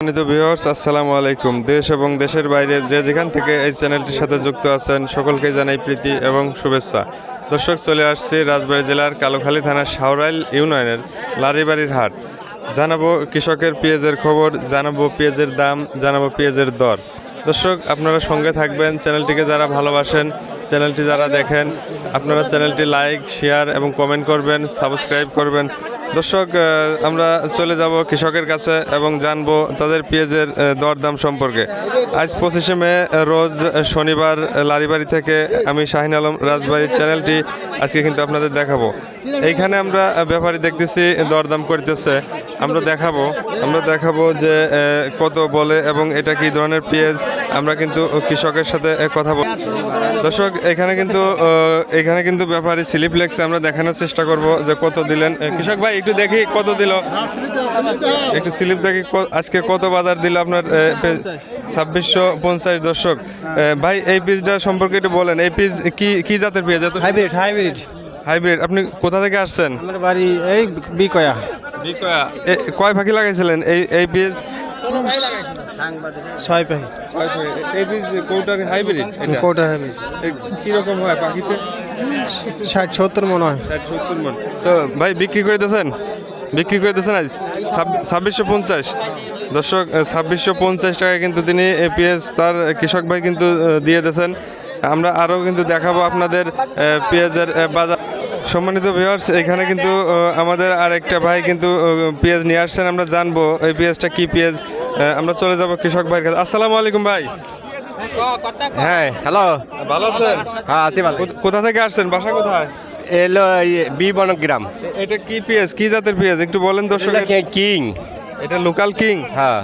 সম্মানিত ভিউয়ার্স আসসালামু আলাইকুম। দেশ এবং দেশের বাইরে যে যেখান থেকে এই চ্যানেলটির সাথে যুক্ত আছেন, সকলকে জানাই প্রীতি এবং শুভেচ্ছা। দর্শক, চলে আসছি রাজবাড়ী জেলার কালোখালী থানার সাউরাইল ইউনিয়নের লারিবাড়ির হাট। জানাব কৃষকের পেঁয়াজের খবর, জানাব পেঁয়াজের দাম, জানাব পেঁয়াজের দর। দর্শক, আপনারা সঙ্গে থাকবেন। চ্যানেলটিকে যারা ভালোবাসেন, চ্যানেলটি যারা দেখেন, আপনারা চ্যানেলটি লাইক, শেয়ার এবং কমেন্ট করবেন, সাবস্ক্রাইব করবেন। দর্শক আমরা চলে যাব কৃষকের কাছে এবং জানব তাদের পেঁয়াজের দরদাম সম্পর্কে। আজ পঁচিশে মে, রোজ শনিবার, লারিবাড়ি থেকে আমি শাহিন আলম, রাজবাড়ির চ্যানেলটি আজকে কিন্তু আপনাদের দেখাবো। এইখানে আমরা ব্যাপারী দেখতেছি, দরদাম করতেছে। আমরা দেখাবো আমরা দেখাবো যে কত বলে এবং এটা কি ধরনের পেঁয়াজ আমরা কিন্তু কৃষকের সাথে কথা বল দর্শক এখানে কিন্তু এখানে কিন্তু ব্যাপারী স্লিপলেক্সে আমরা দেখানোর চেষ্টা করব যে কত দিলেন। কৃষক ভাই একটু দেখি কত দিল? একটু স্লিপ দেখি আজকে কত বাজার দিল আপনার ছাব্বিশশো পঞ্চাশ দর্শক। ভাই এই পিসটা সম্পর্কে একটু বলেন। এই পিস কি কি জাতের পেঁয়াজ হাইব্রিড হাইব্রিড হাইব্রিড আপনি কোথা থেকে আসছেন? আমার বাড়ি এই বিকয়া। বিকয়া। কয় ফাঁকি লাগাইছিলেন এই এই পিস? ছয় পাখি। এই পিস কোটার হাইব্রিড কোটা হাইব্রিড কি হয় পাখিতে? ষাট সত্তর মনে হয়। ষাট সত্তর মন। তো ভাই বিক্রি করে দিয়েছেন বিক্রি করে দিয়েছেন আজ ছাব্বিশশো পঞ্চাশ। দর্শক ছাব্বিশশো পঞ্চাশ টাকায় কিন্তু তিনি পেঁয়াজ তার কৃষক ভাই কিন্তু দিয়ে দিয়েছেন। আমরা আরও কিন্তু দেখাবো আপনাদের পেঁয়াজের বাজার। সম্মানিত ভিউয়ার্স এখানে কিন্তু আমাদের আরেকটা ভাই কিন্তু পেঁয়াজ নিয়ে আসছেন আমরা জানব এই পেঁয়াজটা কি পেঁয়াজ। আমরা চলে যাব কৃষক ভাইয়ের কাছে। আসসালামু আলাইকুম ভাই। হ্যাঁ হ্যালো। ভালো আছেন? হ্যাঁ আছি ভালো। কোথা থেকে আসছেন? বাসা কোথায়? এলো বি বনগ্রাম এটা কি পেঁয়াজ? কি জাতের পেঁয়াজ? একটু বলেন দর্শক কিং। এটা লোকাল কিং? হ্যাঁ।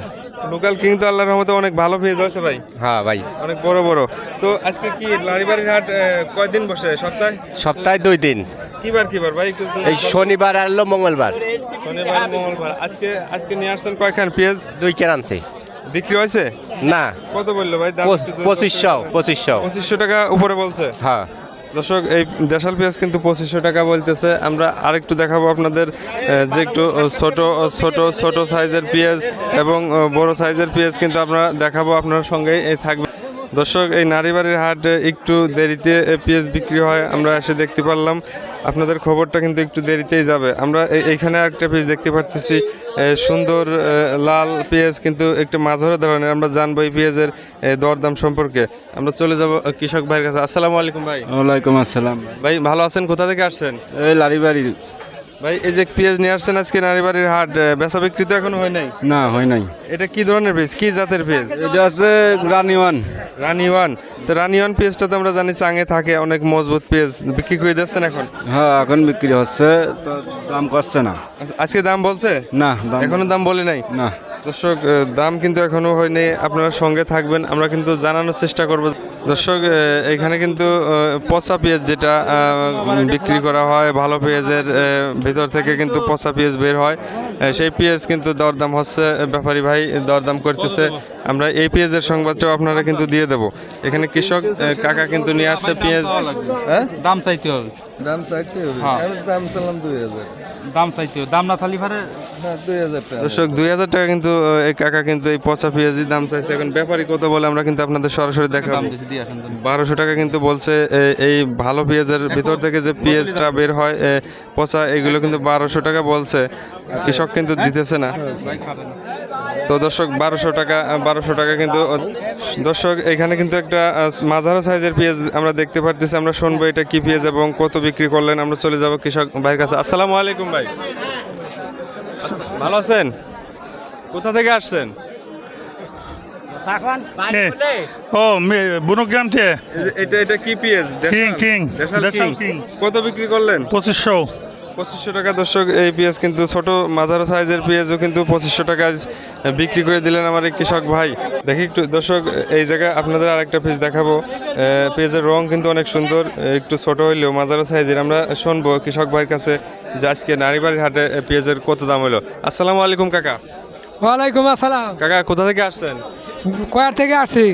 লোকাল কিং তো আল্লাহর রহমতে অনেক ভালো পেঁয়াজ আছে ভাই। হ্যাঁ ভাই। অনেক বড় বড়। তো আজকে কি লারিবাড়ির হাট কয়দিন বসে? সপ্তাহে? সপ্তাহে দুই দিন। কিবার কিবার ভাই এই শনিবার আর হলো মঙ্গলবার। শনিবার মঙ্গলবার। আজকে আজকে নিয়ে আসছেন কয়খান? পেঁয়াজ? দুই কেন আনছি। বিক্রি হয়েছে? না। কত বলল ভাই? দাম পঁচিশশো পঁচিশশো। পঁচিশশো টাকা উপরে বলছে? হ্যাঁ। দর্শক এই দেশাল পেঁয়াজ কিন্তু পঁচিশশো টাকা বলতেছে। আমরা আরেকটু দেখাবো আপনাদের যে একটু ছোট ছোট ছোট সাইজের পেঁয়াজ এবং বড় সাইজের পেঁয়াজ কিন্তু আমরা দেখাবো। আপনার সঙ্গেই এই থাকবে। দর্শক এই নারীবাড়ির হাট একটু দেরিতে পেঁয়াজ বিক্রি হয় আমরা এসে দেখতে পারলাম। আপনাদের খবরটা কিন্তু একটু দেরিতেই যাবে। আমরা এইখানে একটা পেঁয়াজ দেখতে পাচ্ছি সুন্দর লাল পেঁয়াজ কিন্তু একটু মাঝারো ধরনের আমরা জানব এই পেঁয়াজের দরদাম সম্পর্কে। আমরা চলে যাব কৃষক ভাইয়ের কাছে। আসসালামু আলাইকুম ভাই। ওয়ালাইকুম আসসালাম। ভাই ভালো আছেন? কোথা থেকে আসছেন? এই লারিবাড়ি। ভাই এই যে পেঁয়াজ নিয়ে আসছেন আজকে নারীবাড়ির হাট বেচা বিক্রি তো এখনও হয় নাই? না হয় নাই। এটা কি ধরনের পেঁয়াজ? কি জাতের পেঁয়াজ? এটা আছে রানিওয়ান রানি ওয়ান। তো রানি ওয়ান পেঁয়াজটা তো আমরা জানি চাঙে থাকে অনেক মজবুত পেঁয়াজ। বিক্রি করে দিচ্ছেন এখন? হ্যাঁ এখন বিক্রি হচ্ছে তো দাম করছে না। আজকে দাম বলছে? না এখনও দাম বলে নাই? না। দর্শক দাম কিন্তু এখনও হয়নি আপনারা সঙ্গে থাকবেন আমরা কিন্তু জানানোর চেষ্টা করব। দর্শক এখানে কিন্তু পচা পেঁয়াজ যেটা বিক্রি করা হয় ভালো পেঁয়াজের ভিতর থেকে কিন্তু পচা পেঁয়াজ বের হয়। সেই পেঁয়াজ কিন্তু দরদাম হচ্ছে ব্যাপারী ভাই দরদাম করতেছে। আমরা এই পেঁয়াজের সংবাদটাও আপনারা কিন্তু দিয়ে দেব। এখানে কৃষক কাকা কিন্তু নিয়ে আসছে পেঁয়াজ। হ্যাঁ? দাম চাইতে হবে। দাম চাইতে হবে। হ্যাঁ। দাম দুই হাজার। দাম চাইতে হবে। দাম না থালি পারে দর্শক দুই হাজার টাকা কিন্তু এই কাকা কিন্তু এই পচা পেঁয়াজির দাম চাইছে। এখন ব্যাপারী কত বলে আমরা কিন্তু আপনাদের সরাসরি দেখাবো। দিয়ে আসেন বারোশো টাকা কিন্তু বলছে এই ভালো পেঁয়াজের ভিতর থেকে যে পেঁয়াজটা বের হয় পচা এগুলো কিন্তু বারোশো টাকা বলছে। কৃষক কিন্তু দিতেছে না। তো দর্শক বারোশো টাকা বারোশো টাকা কিন্তু দর্শক এখানে কিন্তু একটা মাঝারো সাইজের পেঁয়াজ আমরা দেখতে পারতেছি। আমরা শুনব এটা কি পেঁয়াজ এবং কত বিক্রি করলেন। আমরা চলে যাব কৃষক ভাইয়ের কাছে। আসসালামু আলাইকুম ভাই। ভালো আছেন? কোথা থেকে আসছেন? ও বুনগ্রাম থেকে। এটা এটা কি পেঁয়াজ কিং, কিং, দেশাল কিং। কত বিক্রি করলেন? পঁচিশশো। পঁচিশশো টাকা দর্শক এই পেঁয়াজ কিন্তু ছোট মাঝারো সাইজের পেঁয়াজও কিন্তু পঁচিশশো টাকা বিক্রি করে দিলেন আমার এই কৃষক ভাই। দেখি একটু দর্শক এই জায়গায় আপনাদের আরেকটা পিস দেখাবো। আহ, পেঁয়াজের রং কিন্তু অনেক সুন্দর একটু ছোট হইলেও মাঝারো সাইজের। আমরা শুনব কৃষক ভাইয়ের কাছে যে আজকে নারীবাড়ির হাটে পেঁয়াজের কত দাম হলো আসসালামু আলাইকুম কাকা। ওয়ালাইকুম আসসালাম। কাকা কোথা থেকে আসছেন? কয়ার থেকে আসছি।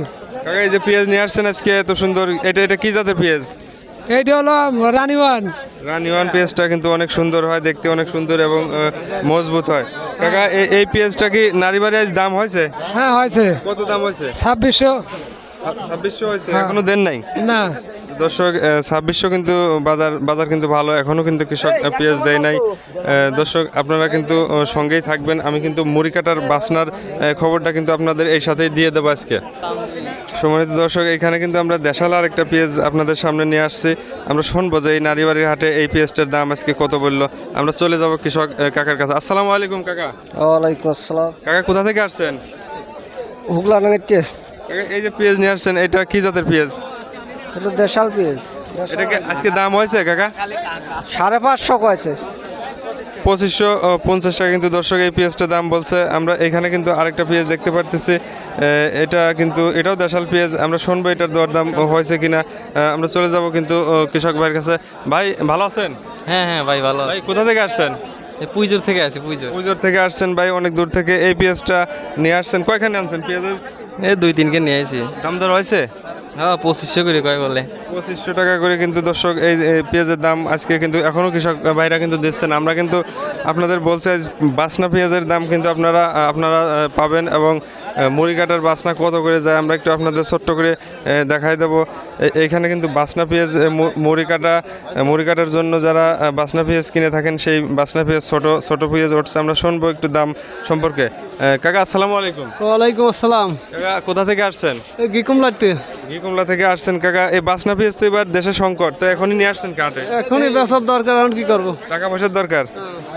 কাকা এই যে পেঁয়াজ নিয়ে আসছেন আজকে এত সুন্দর। এটা এটা কি জাতের পেঁয়াজ? এইটা হলো রানিওয়ান। রানি ওয়ান পেঁয়াজটা কিন্তু অনেক সুন্দর হয় দেখতে অনেক সুন্দর এবং মজবুত হয়। কাকা এই পেঁয়াজটা কি নারীবাড়ি আজ দাম হয়েছে? হ্যাঁ হয়েছে। কত দাম হয়েছে? ছাব্বিশশো। ছাব্বিশশো হয়েছে হ্যাঁ। এখনও দেন নাই? না। দর্শক ছাব্বিশশো কিন্তু বাজার বাজার কিন্তু ভালো এখনও কিন্তু কৃষক পেঁয়াজ দেয় নাই। দর্শক আপনারা কিন্তু সঙ্গেই থাকবেন। আমি কিন্তু মুড়ি কাটার বাসনার খবরটা কিন্তু আপনাদের এই সাথেই দিয়ে দেবো আজকে। সম্মানিত দর্শক এখানে কিন্তু আমরা দেশাল আর একটা পেঁয়াজ আপনাদের সামনে নিয়ে আসছি। আমরা শুনব যে এই নারীবাড়ির হাটে এই পেঁয়াজটার দাম আজকে কত বলল। আমরা চলে যাব কৃষক কাকার কাছে। আসসালামু আলাইকুম কাকা। ওয়ালাইকুম আসসালাম। কাকা কোথা থেকে আসছেন? হুগলা নাঙ্গের এই যে পেঁয়াজ নিয়ে আসছেন এটা কি জাতের পেঁয়াজ? এটা দেশাল পেঁয়াজ। এটা কি আজকে দাম হয়েছে কাকা? সাড়ে পাঁচশো কয়েছে। পঁচিশশো পঞ্চাশ টাকা কিন্তু দর্শক এই পেঁয়াজটার দাম বলছে। আমরা এখানে কিন্তু আরেকটা পেঁয়াজ দেখতে পারতেছি। এটা কিন্তু এটাও দেশাল পেঁয়াজ। আমরা শুনব এটার দর দাম হয়েছে কিনা। আমরা চলে যাব কিন্তু কৃষক ভাইয়ের কাছে। ভাই ভালো আছেন? হ্যাঁ হ্যাঁ ভাই ভালো ভাই কোথা থেকে আসছেন? পুজোর থেকে আছি পুজোর পুজোর থেকে আসছেন ভাই অনেক দূর থেকে এই পেঁয়াজটা নিয়ে আসছেন। কয়খানে আনছেন পেঁয়াজের? এই দুই তিনকে নিয়ে আইছি। দাম দর হয়েছে? হ্যাঁ পঁচিশশো করে কয় বলে। পঁচিশশো টাকা করে কিন্তু দর্শক এই পেঁয়াজের দাম আজকে কিন্তু এখনও কৃষক ভাইরা কিন্তু দিচ্ছেন। আমরা কিন্তু আপনাদের বলছি আজ বাসনা পেঁয়াজের দাম কিন্তু আপনারা আপনারা পাবেন এবং আহ, মুড়ি কাটার বাসনা কত করে যায় আমরা একটু আপনাদের ছোট্ট করে দেখাই দেবো। এইখানে কিন্তু বাসনা পেঁয়াজ আহ, মু- মুড়ি কাটা মুড়ি কাটার জন্য যারা বাসনা পেঁয়াজ কিনে থাকেন সেই বাসনা পেঁয়াজ ছোট ছোট পেঁয়াজ উঠছে। আমরা শুনব একটু দাম সম্পর্কে। কাকা আসসালামু আলাইকুম। ওয়ালাইকুম আসসালাম। কাকা কোথা থেকে আসছেন? গিকুম লাগতে ঘি কমলা থেকে আসছেন কাকা। এই বাসনা পেঁয়াজ তো এবার দেশে সংকট তো এখনই নিয়ে আসছেন কাটে এখনই বেচার দরকার এখন কি করব? টাকা পয়সার দরকার?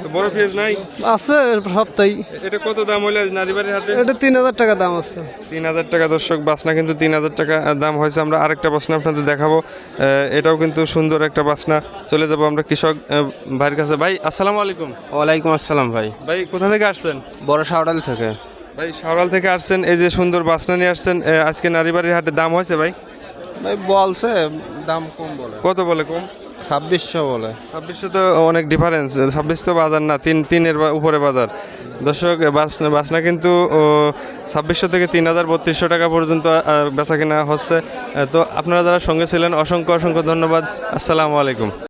তো বড় পেঁয়াজ নাই? আছে সপ্তাহে এটা কত দাম হইলে আজ নারীবাড়ির হাটে? এটা তিন হাজার টাকা দাম আছে। তিন হাজার টাকা দর্শক বাসনা কিন্তু তিন হাজার টাকা দাম হয়েছে। আমরা আরেকটা বাসনা আপনাদের দেখাবো। এটাও কিন্তু সুন্দর একটা বাসনা। চলে যাব আমরা কৃষক ভাইয়ের কাছে। ভাই আসসালামু আলাইকুম। ওয়ালাইকুম আসসালাম ভাই। ভাই কোথা থেকে আসছেন? বড় সাওডাল থেকে। ভাই সাওরাল থেকে আসছেন। এই যে সুন্দর বাসনা নিয়ে আসছেন। আজকে নারীবাড়ির হাটে দাম হয়েছে ভাই? ভাই বলছে দাম কম বলে। কত বলে কম? ছাব্বিশশো বলে। ছাব্বিশশো তো অনেক ডিফারেন্স ছাব্বিশ তো বাজার না তিন তিনের উপরে বাজার। দর্শক বাসনা বাসনা কিন্তু ছাব্বিশশো থেকে তিন হাজার বত্রিশশো টাকা পর্যন্ত বেচা কেনা হচ্ছে। তো আপনারা যারা সঙ্গে ছিলেন অসংখ্য অসংখ্য ধন্যবাদ। আসসালামু আলাইকুম।